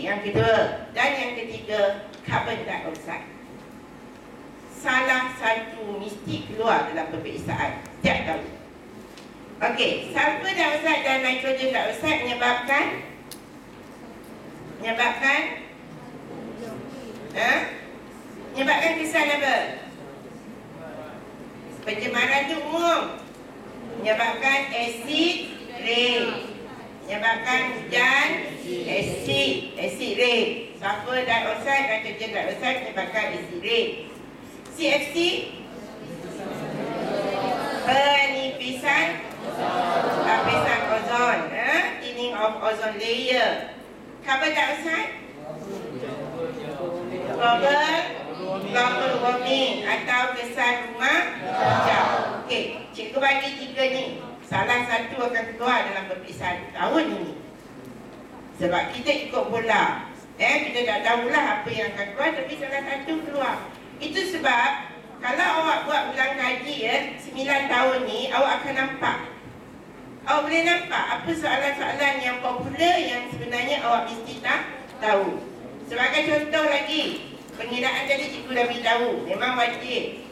yang kedua Dan yang ketiga Carbon dioxide. Salah satu mesti keluar dalam peperiksaan Setiap tahun. Okey, sulfur dioxide dan nitrogen dioxide menyebabkan? Menyebabkan? Ha? Menyebabkan kesan apa? Pencemaran tu umum Menyebabkan asid rain Menyebabkan hujan asid Asid rain. Sulfur dioxide, nitrogen dioxide menyebabkan asid rain. CFC Penipisan. Lapisan ozon ha? Thinning of ozone layer. Carbon dioxide? Global Global warming. Atau kesan rumah? Hijau Okey, cikgu bagi tiga ni Salah satu akan keluar dalam peperiksaan tahun ini. Sebab kita ikut bola. Eh, kita tak tahulah apa yang akan keluar Tapi salah satu keluar. Itu sebab Kalau awak buat ulang kaji ya Sembilan tahun ni Awak akan nampak. Awak boleh nampak Apa soalan-soalan yang popular Yang sebenarnya awak mesti tak tahu. Sebagai contoh lagi Pengiraan tadi cikgu dah beritahu Memang wajib